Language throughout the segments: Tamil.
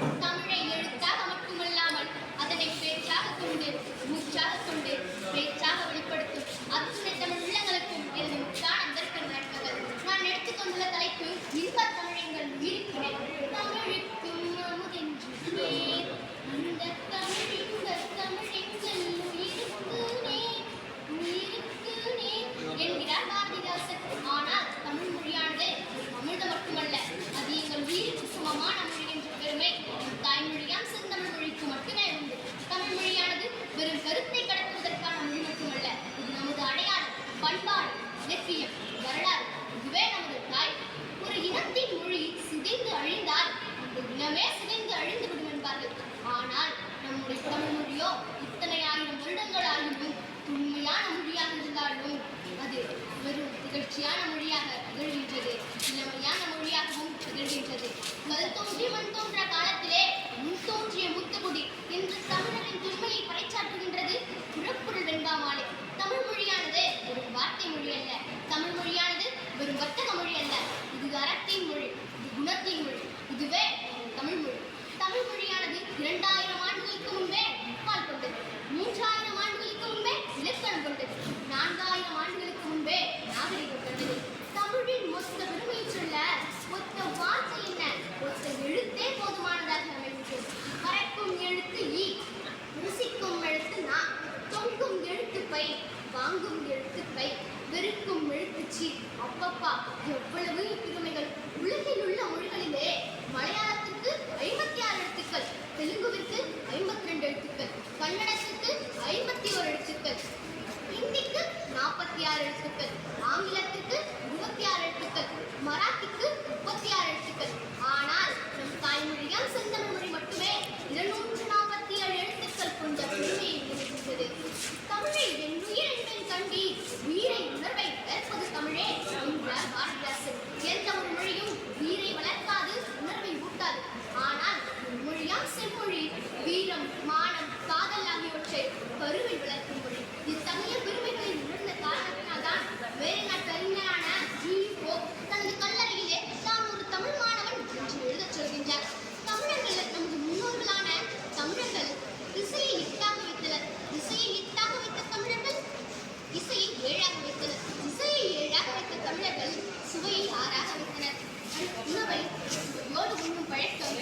Thank you. பண்பாடு இலக்கியம் வரலாறு இதுவே நமது தாய். ஒரு இனத்தின் மொழி சிதைந்து அழிந்தால் அந்த இனமே சிதைந்து அழிந்து விடும் என்பார்கள். ஆனால் நம்முடைய தமிழ் மொழியோ இத்தனை ஆயிரம் வருடங்கள் ஆகியும் மொழியாக இருந்தாலும் அது வெறும் நிகழ்ச்சியான மொழியாக திகழ்கின்றது இளமையான மொழியாகவும் திகழ்கின்றது. மதத்தோன்றி மண் தோன்றி எடுத்துக் வை வெறுக்கும் மெழுக்குச்சி அப்பப்பா எவ்வளவு பெருமைகள் உலகில் உள்ள மொழிகளிலே மலையாளத்துக்கு ஐம்பத்தி ஆறு எழுத்துக்கள் தெலுங்குவிற்கு ஐம்பத்தி ரெண்டு எழுத்துக்கள் கன்னடத்துக்கு ஐம்பத்தி ஒரு எழுத்துக்கள் ஹிந்திக்கு நாற்பத்தி ஆறு எழுத்துக்கள் ஆங்கிலத்துக்கு இருபத்தி ஆறு எழுத்துக்கள் மராத்திக்கு சுவையை ஆறாக விட்டனர் உணவை யோடு உண்ணும் பழக்கம்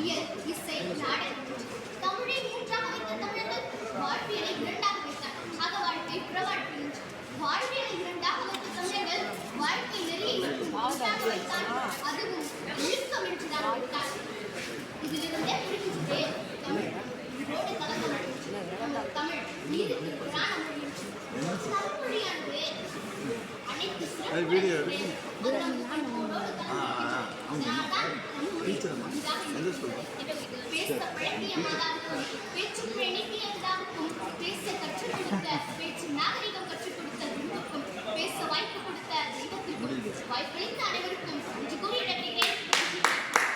இயல் இசை நாடகம் தமிழை. அனைத்து சிறப்பு டீச்சரம்மா எந்த ஸ்கூல் பேச்சு